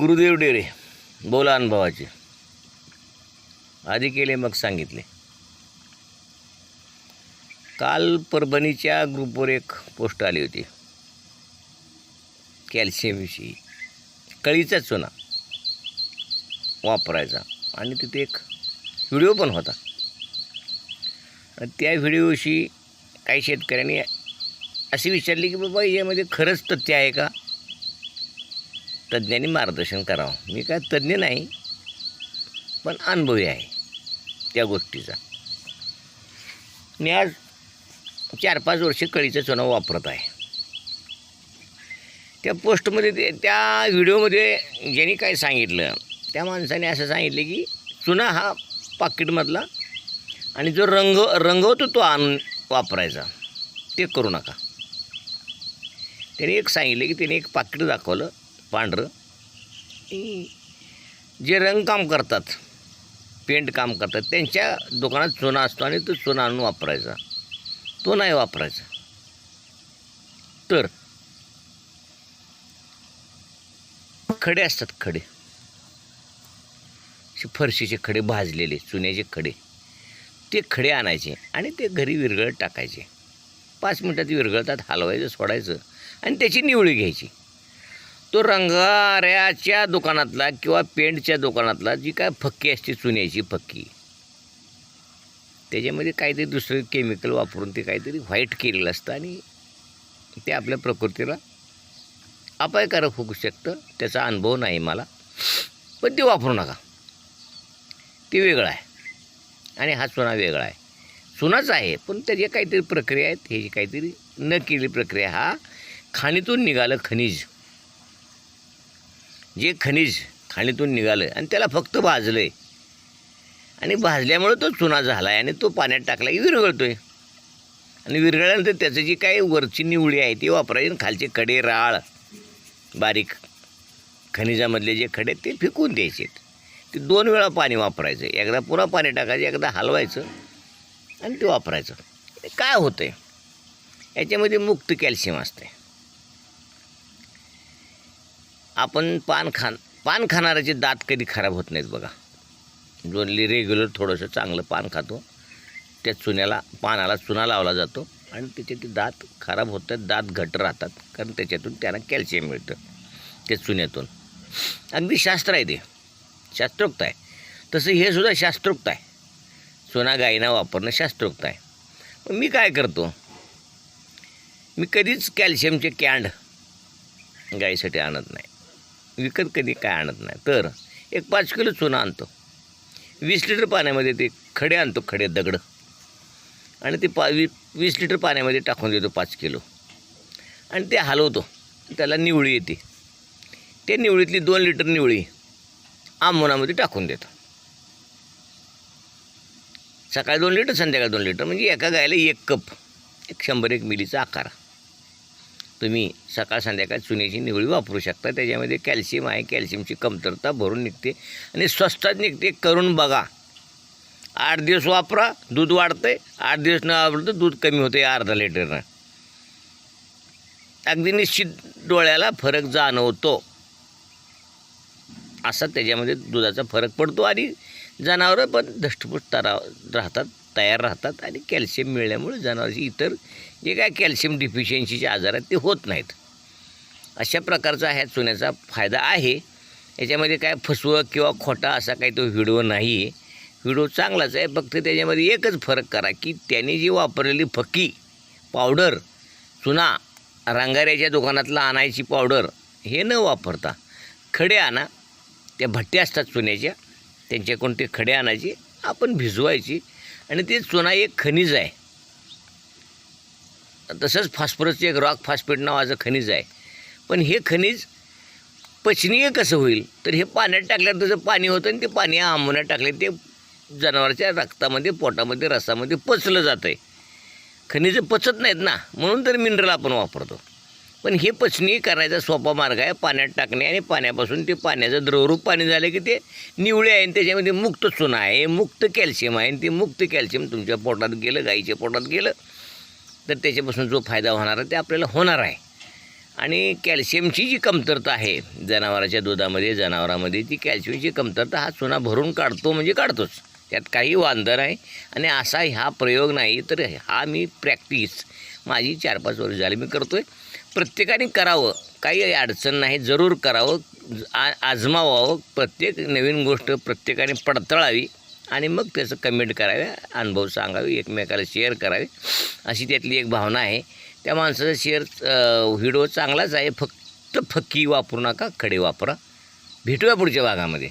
गुरुदेव डेरे बोला अनुभवाचे. आधी केले मग सांगितले. काल परभणीच्या ग्रुपवर एक पोस्ट आली होती. कॅल्शियमविषयी कळीचा चुना वापरायचा. आणि तिथे एक व्हिडिओ पण होता. त्या व्हिडिओविषयी काही शेतकऱ्यांनी अशी विचारली की बाबा यामध्ये खरंच तथ्य आहे का? तज्ज्ञांनी मार्गदर्शन करावं. मी काय तज्ज्ञ नाही पण अनुभवी आहे त्या गोष्टीचा. मी आज चार पाच वर्षे कळीचा चुना वापरत आहे. त्या पोस्टमध्ये ते त्या व्हिडिओमध्ये ज्यांनी काय सांगितलं त्या माणसाने असं सांगितलं की चुना हा पाकिटमधला आणि जो रंग रंगवतो तो आणून वापरायचा. ते करू नका. त्याने एक सांगितलं की त्याने एक पाकिट दाखवलं. पांढरं. जे रंगकाम करतात पेंट काम करतात त्यांच्या दुकानात चुना असतो आणि तो चुना आणून वापरायचा. तो नाही वापरायचा. तर खडे असतात खडे. फरशीचे खडे भाजलेले चुन्याचे खडे. ते खडे आणायचे आणि ते घरी विरघळत टाकायचे. पाच मिनटात विरघळतात हलवायचं सोडायचं आणि त्याची निवळी घ्यायची. तो रंगाऱ्याच्या दुकानातला किंवा पेंटच्या दुकानातला जी काय फक्की असते चुन्याची फक्की त्याच्यामध्ये काहीतरी दुसरं केमिकल वापरून ते काहीतरी व्हाईट केलेलं असतं आणि ते आपल्या प्रकृतीला अपायकारक होऊ शकतं त्याचा अनुभव नाही मला. पण ते वापरू नका. ते वेगळं आहे. आणि हा चुना वेगळा आहे. चुनाच आहे पण त्याची काहीतरी प्रक्रिया आहेत ह्याची काहीतरी न केलेली प्रक्रिया हा खाणीतून निघालं खनिज. जे खनिज खाणीतून निघालं आणि त्याला फक्त भाजलं आहे आणि भाजल्यामुळं तो चुना झाला आहे आणि तो पाण्यात टाकला की विरघळतो आहे आणि विरघळल्यानंतर त्याचं जी काही वरची निवळी आहे ती वापरायची आणि खालचे खडे राळ बारीक खनिजामधले जे खडे ते फेकून द्यायचे. ते दोन वेळा पाणी वापरायचं. एकदा पुन्हा पाणी टाकायचं एकदा हलवायचं आणि ते वापरायचं. काय होतं आहे याच्यामध्ये मुक्त कॅल्शियम असते आपण पान खान पान खाणाऱ्याचे दात कधी खराब होत नाहीत बघा. जो रेग्युलर थोडंसं चांगलं पान खातो. त्या चुन्याला पानाला चुना लावला जातो आणि त्याचे ते दात खराब होतात दात घट राहतात कारण त्याच्यातून त्यांना कॅल्शियम मिळतं त्या चुन्यातून. अगदी शास्त्र आहे ते. शास्त्रोक्त आहे. तसं हे सुद्धा शास्त्रोक्त आहे. चुना गायीना वापरणं शास्त्रोक्त आहे. मग मी काय करतो? मी कधीच कॅल्शियमचे कॅन्ड गाईसाठी आणत नाही. विकत कधी काय आणत नाही. तर एक पाच किलो चुना आणतो. वीस लिटर पाण्यामध्ये ते खडे आणतो खडे दगड. आणि ते पा वी वीस लिटर पाण्यामध्ये टाकून देतो पाच किलो. आणि ते हलवतो. त्याला निवळी येते. ते निवळीतली दोन लिटर निवळी आंबोनामध्ये टाकून देतो. सकाळी दोन लिटर संध्याकाळी दोन लिटर. म्हणजे एका गायला एक कप. एक शंभर एक मिलीचा आकार. तुम्ही सकाळ संध्याकाळ चुन्याची निवळी वापरू शकता. त्याच्यामध्ये कॅल्शियम आहे कॅल्शियमची कमतरता भरून निघते आणि स्वस्तात निघते. करून बघा. आठ दिवस वापरा दूध वाढते आठ दिवस न वापरतं दूध कमी होते अर्धा लिटरनं. अगदी निश्चित डोळ्याला फरक जाणवतो. असा त्याच्यामध्ये दुधाचा फरक पडतो आणि जनावरं पण धष्टपुष्ट राहतात. तयार राहतात आणि कॅल्शियम मिळाल्यामुळे जनावरांची इतर जे काय कॅल्शियम डिफिशियन्सीचे आजार आहेत ते होत नाहीत. अशा प्रकारचा ह्या चुन्याचा फायदा आहे. याच्यामध्ये काय फसवं किंवा खोटा असा काही तो व्हिडिओ नाही आहे व्हिडिओ चांगलाच आहे फक्त त्याच्यामध्ये एकच फरक करा की त्याने जी वापरलेली फक्की पावडर चुना रांगाऱ्याच्या दुकानातला आणायची पावडर हे न वापरता खडे आणा. त्या भट्ट्या असतात चुन्याच्या त्यांच्याकडून ते खडे आणायचे आपण भिजवायची आणि ते चुना एक खनिज आहे. तसंच फॉस्फरसचे एक रॉक फॉस्फेट नावाचं खनिज आहे. पण हे खनिज पचनीय कसं होईल? तर हे पाण्यात टाकल्यावर त्याचं पाणी होतं आणि ते पाणी आंबवण्यात टाकले. ते जनावराच्या रक्तामध्ये पोटामध्ये रसामध्ये पचलं जातं आहे खनिजं पचत नाहीत ना? म्हणून तर मिनरल आपण वापरतो. पण हे पचनी करायचा सोपा मार्ग आहे पाण्यात टाकणे आणि पाण्यापासून ते पाण्याचं द्रवरूप पाणी झालं की ते निवळे आहे आणि त्याच्यामध्ये मुक्त चुना आहे. मुक्त कॅल्शियम आहे आणि ते मुक्त कॅल्शियम तुमच्या पोटात गेलं गाईच्या पोटात गेलं तर त्याच्यापासून जो फायदा होणार आहे ते आपल्याला होणार आहे. आणि कॅल्शियमची जी कमतरता आहे जनावराच्या दुधामध्ये जनावरामध्ये ती कॅल्शियमची कमतरता हा चुना भरून काढतो म्हणजे काढतोच. त्यात काही वांदर आहे आणि असा ह्या प्रयोग नाही तर हा मी प्रॅक्टिस माझी चार पाच वर्ष झाली मी करतो आहे प्रत्येकाने करावं. काही अडचण नाही जरूर करावं. आ आजमावावं. प्रत्येक नवीन गोष्ट प्रत्येकाने पडताळावी आणि मग त्याचं कमेंट करावे अनुभव सांगावे एकमेकाला शेअर करावे. अशी त्यातली एक भावना आहे. त्या माणसाचा शेअर व्हिडिओ चांगलाच आहे. फक्त फक्की वापरू नका खडे वापरा. भेटूया पुढच्या भागामध्ये.